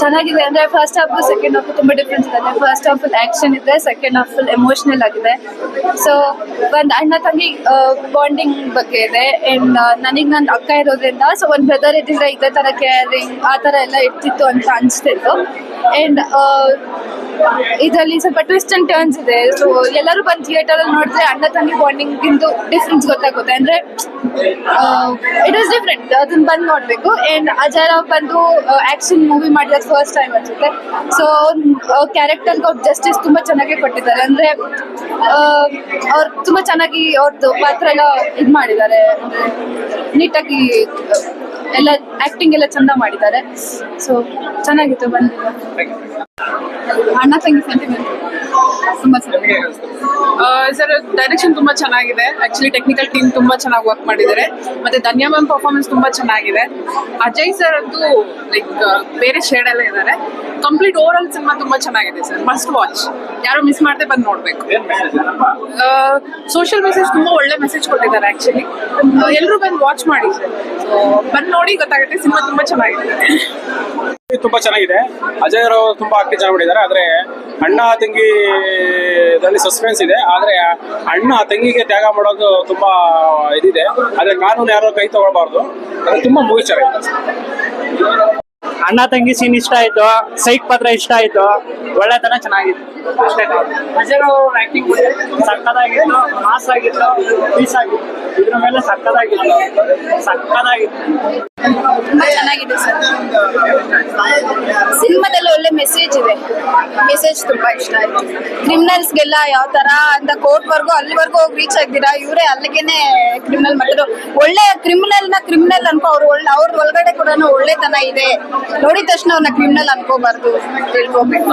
ಚೆನ್ನಾಗಿದೆ. ಅಂದ್ರೆ first half second half ತುಂಬಾ ಡಿಫ್ರೆನ್ಸ್ ಇದೆ. ಫಸ್ಟ್ ಹಾಫ್ ಆಕ್ಷನ್ ಇದೆ ಸೆಕೆಂಡ್ ಹಾಫ್ ಎಮೋಷನಲ್ ಆಗಿದೆ. ಸೊ ಒಂದ್ ಅಣ್ಣ ತಂಗಿ ಬಾಂಡಿಂಗ್ ಬಗ್ಗೆ ಇದೆ. ಅಂಡ್ ನನಗೆ ನನ್ನ ಅಕ್ಕ ಇರೋದ್ರಿಂದ ಸೊ ಒಂದ್ ಬ್ರದರ್ ಇದ್ದಿದ್ರೆ ಇದೇ ತರ ಕೇರಿಂಗ್ ಆ ತರ ಎಲ್ಲ ಇರ್ತಿತ್ತು ಅಂತ ಅನ್ಸ್ತಿತ್ತು. ಅಂಡ್ ಇದರಲ್ಲಿ ಸ್ವಲ್ಪ ಟ್ವಿಸ್ಟ್ ಅಂಡ್ ಟರ್ನ್ಸ್ ಇದೆ. ಸೊ ಎಲ್ಲರೂ ಬಂದು ಥಿಯೇಟರ್ ಅಲ್ಲಿ ನೋಡಿದ್ರೆ ಅಣ್ಣ ತಂಗಿ ಬಾಂಡಿಂಗ್ ಇಂದು ಡಿಫ್ರೆನ್ಸ್ ಗೊತ್ತಾಗುತ್ತೆ. ಅಂದ್ರೆ ಇಟ್ ಇಸ್ ಡಿಫ್ರೆಂಟ್ ಅದನ್ನ ಬಂದು ನೋಡ್ಬೇಕು. ಅಂಡ್ ಅಜಯ್ ರಾವ್ ಬಂದು ಆಕ್ಷನ್ ಮೂವಿ ಮಾಡಿದ ಫಸ್ಟ್ ಟೈಮ್ ಅನ್ಸುತ್ತೆ. ಸೊ ಕ್ಯಾರೆಕ್ಟರ್ ಅವ್ರ ಜಸ್ಟಿಸ್ ತುಂಬಾ ಚೆನ್ನಾಗಿ ಕೊಟ್ಟಿದ್ದಾರೆ. ಅಂದ್ರೆ ಅವ್ರು ತುಂಬಾ ಚೆನ್ನಾಗಿ ಅವ್ರದ್ದು ಪಾತ್ರ ಎಲ್ಲ ಇದ್ ಮಾಡಿದ್ದಾರೆ. ನೀಟಾಗಿ ಎಲ್ಲ ಆಕ್ಟಿಂಗ್ ಎಲ್ಲ ಚಂದ ಮಾಡಿದ್ದಾರೆ. ಸೊ ಚೆನ್ನಾಗಿತ್ತು ಬಂದಿಲ್ಲ ಅಣ್ಣ ತಂಗಿ ಸೆಂಟಿಮೆಂಟ್ ತುಂಬಾ ಚೆನ್ನಾಗಿದೆ. ಸರ್ ಡೈರೆಕ್ಷನ್ ತುಂಬಾ ಚೆನ್ನಾಗಿದೆ. ಆಕ್ಚುಲಿ ಟೆಕ್ನಿಕಲ್ ಟೀಮ್ ತುಂಬಾ ಚೆನ್ನಾಗಿ ವರ್ಕ್ ಮಾಡಿದ್ದಾರೆ. ಮತ್ತೆ ಧನ್ಯ ಮ್ಯಾಮ್ ಪರ್ಫಾರ್ಮೆನ್ಸ್ ತುಂಬಾ ಚೆನ್ನಾಗಿದೆ. ಅಜಯ್ ಸರ್ ಅಂತೂ ಲೈಕ್ ಬೇರೆ ಶೇಡ್ ಎಲ್ಲ ಇದ್ದಾರೆ. ಕಂಪ್ಲೀಟ್ ಓವರ್ ಆಲ್ ಸಿನಿಮಾ ತುಂಬಾ ಚೆನ್ನಾಗಿದೆ ಸರ್ ಮಸ್ಟ್ ವಾಚ್ ಯಾರು ಮಿಸ್ ಮಾಡದೆ ಬಂದು ನೋಡ್ಬೇಕು. ಸೋಷಿಯಲ್ ಮೆಸೇಜ್ ತುಂಬಾ ಒಳ್ಳೆ ಮೆಸೇಜ್ ಕೊಟ್ಟಿದ್ದಾರೆ ಆಕ್ಚುಲಿ ಎಲ್ಲರೂ ಬಂದು ವಾಚ್ ಮಾಡಿ ಸರ್ ಸೊ ಬಂದು ನೋಡಿ ಗೊತ್ತಾಗುತ್ತೆ ಸಿನಿಮಾ ತುಂಬಾ ಚೆನ್ನಾಗಿದೆ. ತುಂಬಾ ಚೆನ್ನಾಗಿದೆ. ಅಜಯ್ ರಾವ್ ತುಂಬಾ ಆಕ್ಟಿವ್ ಚೆನ್ನಾಗಿ ಮಾಡಿದ್ದಾರೆ. ಆದ್ರೆ ಅಣ್ಣ ತಂಗಿ ದಲ್ಲಿ ಸಸ್ಪೆನ್ಸ್ ಇದೆ. ಆದ್ರೆ ಅಣ್ಣ ತಂಗಿಗೆ ತ್ಯಾಗ ಮಾಡೋದು ತುಂಬಾ ಇದಿದೆ. ಆದ್ರೆ ಕಾನೂನು ಯಾರೋ ಕೈ ತಗೊಳ್ಬಾರ್ದು. ಅದು ತುಂಬಾ ಮೂವಿ ಚೆನ್ನಾಗಿದೆ. ಅಣ್ಣ ತಂಗಿ ಸೀನ್ ಇಷ್ಟ ಆಯ್ತು. ಸೈಕ್ ಪಾತ್ರ ಇಷ್ಟ ಆಯ್ತು. ಒಳ್ಳೆತನ ಚೆನ್ನಾಗಿತ್ತು ಅವ್ರ ಆಕ್ಟಿಂಗ್ ಸಕ್ಕದಾಗಿತ್ತು ಮಾಸ್ ಆಗಿತ್ತು. ಪೀಸ್ ಆಗಿತ್ತು. ಇದ್ರ ಮೇಲೆ ಸಕ್ಕದಾಗಿತ್ತು ಸಕ್ಕದಾಗಿತ್ತು ತುಂಬಾ ಚೆನ್ನಾಗಿದೆ ಸರ್. ಸಿನಿಮಾದಲ್ಲಿ ಒಳ್ಳೆ ಮೆಸೇಜ್ ಇದೆ. ಮೆಸೇಜ್ ತುಂಬಾ ಇಷ್ಟ ಆಯ್ತು. ಕ್ರಿಮಿನಲ್ಸ್ಗೆಲ್ಲ ಯಾವ ತರ ಅಂತ ಕೋರ್ಟ್ ವರ್ಗು ಅಲ್ಲಿವರೆಗೂ ಹೋಗಿ ರೀಚ್ ಆಗ್ದಿರಾ ಇವರೇ ಅಲ್ಲಿಗೆನೆ ಕ್ರಿಮಿನಲ್ ಮಾಡಿದ್ರು ಒಳ್ಳೆ ಕ್ರಿಮಿನಲ್ನ ಕ್ರಿಮಿನಲ್ ಅನ್ಕೋ, ಅವ್ರು ಒಳ್ಳೆ ಅವ್ರ ಕೂಡ ಒಳ್ಳೆತನ ಇದೆ. ನೋಡಿದ ತಕ್ಷಣ ಅವ್ರನ್ನ ಕ್ರಿಮಿನಲ್ ಅನ್ಕೋಬಾರ್ದು ತಿಳ್ಕೊಬೇಕು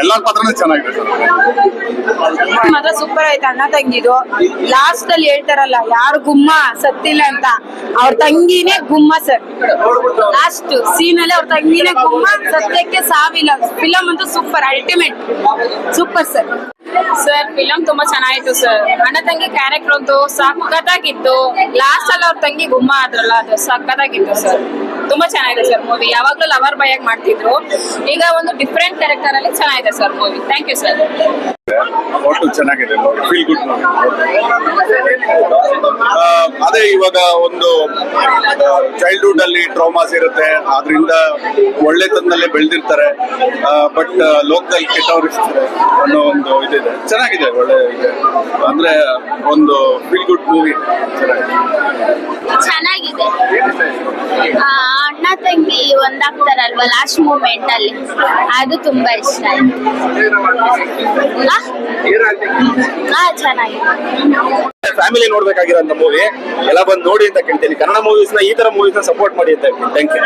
ಎಲ್ಲರ ಪಾತ್ರನೂ ಚೆನ್ನಾಗಿದೆ ಮಾತ್ರ ಸೂಪರ್ ಆಯ್ತು. ಅಣ್ಣ ತಂಗಿದು. ಲಾಸ್ಟ್ ಅಲ್ಲಿ ಹೇಳ್ತಾರಲ್ಲ ಯಾರು ಗುಮ್ಮ? ಸತ್ತಿಲ್ಲ ಅಂತ. ಅವ್ರ ತಂಗಿನೇ ಗುಮ್ಮ ಸರ್ ಲಾಸ್ಟ್ ಸೀನ್ ಅಲ್ಲಿ ಅವ್ರ ತಂಗಿನೇ ಗುಮ್ಮ ಸತ್ಯಕ್ಕೆ ಸಾವಿಲ್ಲ. ಫಿಲಮ್ ಅಂತೂ super ultimate super sir sir film ತುಂಬಾ ಚೆನ್ನಾಗಿತ್ತು ಸರ್ ಅಣ್ಣ ತಂಗಿ ಕ್ಯಾರೆಕ್ಟರ್ ಅಂತೂ ಸಖತ್ತಾಗಿತ್ತು. ಲಾಸ್ಟ್ ಅಲ್ಲಿ ಅವ್ರ ತಂಗಿ ಗುಮ್ಮ ಆದ್ರಲ್ಲ ಅದು ಸಖತ್ತಾಗಿತ್ತು ಸರ್ ತುಂಬಾ ಚೆನ್ನಾಗಿದೆ ಸರ್ ಮೂವಿ ಯಾವಾಗ್ಲೂ ಲವರ್ ಬೈ ಆಗಿ ಮಾಡ್ತಿದ್ರು. ಈಗ ಒಂದು ಡಿಫ್ರೆಂಟ್ ಕ್ಯಾರೆಕ್ಟರ್ ಅಲ್ಲಿ ಚೆನ್ನಾಗಿದೆ sir movie thank you sir ಒಟ್ಟು ಚೆನ್ನಾಗಿದೆ ಫೀಲ್ ಗುಡ್ ಅದೇ ಇವಾಗ ಒಂದು ಚೈಲ್ಡ್ಹುಡ್ ಅಲ್ಲಿ ಟ್ರಾಮಾಸ್ ಇರುತ್ತೆ. ಆದ್ರಿಂದ ಒಳ್ಳೆತನದಲ್ಲೇ ಬೆಳೆದಿರ್ತಾರೆ. ಬಟ್ ಲೋಕದಲ್ಲಿ ಕೆಟ್ಟವ್ರು ಇರ್ತಾರೆ ಅನ್ನೋ ಒಂದು ಇದೆ ಚೆನ್ನಾಗಿದೆ ಒಳ್ಳೆ ಇದೆ. ಅಂದ್ರೆ ಒಂದು ಫೀಲ್ ಗುಡ್ ಮೂವಿ ಚೆನ್ನಾಗಿದೆ. ಚೆನ್ನಾಗಿದೆ ಅಣ್ಣ ತಂಗಿ ಒಂದಾಗ್ತಾರಲ್ವಾ ಲಾಸ್ಟ್ ಮೂಮೆಂಟ್ ಅಲ್ಲಿ? ಅದು ತುಂಬಾ ಇಷ್ಟ. ಆಯ್ತು ಚೆನ್ನಾಗಿದೆ. ಫ್ಯಾಮಿಲಿ ನೋಡ್ಬೇಕಾಗಿರೋ ಮೂವಿ ಎಲ್ಲ ಬಂದು ನೋಡಿ ಅಂತ ಕೇಳ್ತೀನಿ ಕನ್ನಡ ಮೂವೀಸ್ನ ಈ ತರ ಮೂವೀಸ್ನ ಸಪೋರ್ಟ್ ಮಾಡಿ ಅಂತ thank you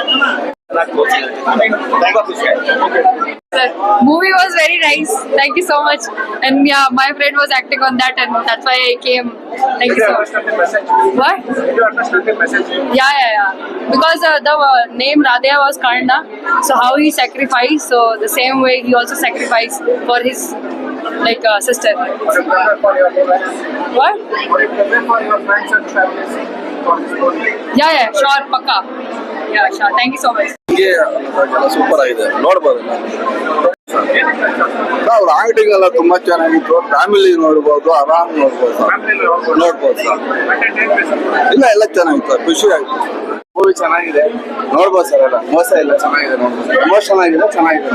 movie was very nice. Thank you so much. And yeah, my friend was acting on that, and that's why I came. Thank you so much. What? Yeah, yeah, yeah. Because uh, the uh, name Radhya was Karna, so how he sacrificed, so the same way he also sacrificed for his like uh, sister. What? Yeah, yeah, sure, paka. Yeah, sure. Thank you so much. Super ಆಗಿದೆ. ನೋಡ್ಬೋದು ಅವ್ರ acting ಎಲ್ಲ ತುಂಬಾ ಚೆನ್ನಾಗಿತ್ತು. Family ನೋಡ್ಬೋದು ಆರಾಮ್ ನೋಡ್ಬೋದು ನೋಡ್ಬೋದು ಸರ್. ಇಲ್ಲ ಎಲ್ಲ ಚೆನ್ನಾಗಿತ್ತು ಖುಷಿ ಆಯ್ತು. ಮೂವಿ ಚೆನ್ನಾಗಿದೆ. ನೋಡ್ಬೋದು ಸರ್ ಎಲ್ಲ. ಮೋಸ ಇಲ್ಲ ಚೆನ್ನಾಗಿದೆ ನೋಡ್ಬೋದು. ಎಮೋಷನ್ ಆಗಿದೆ ಚೆನ್ನಾಗಿದೆ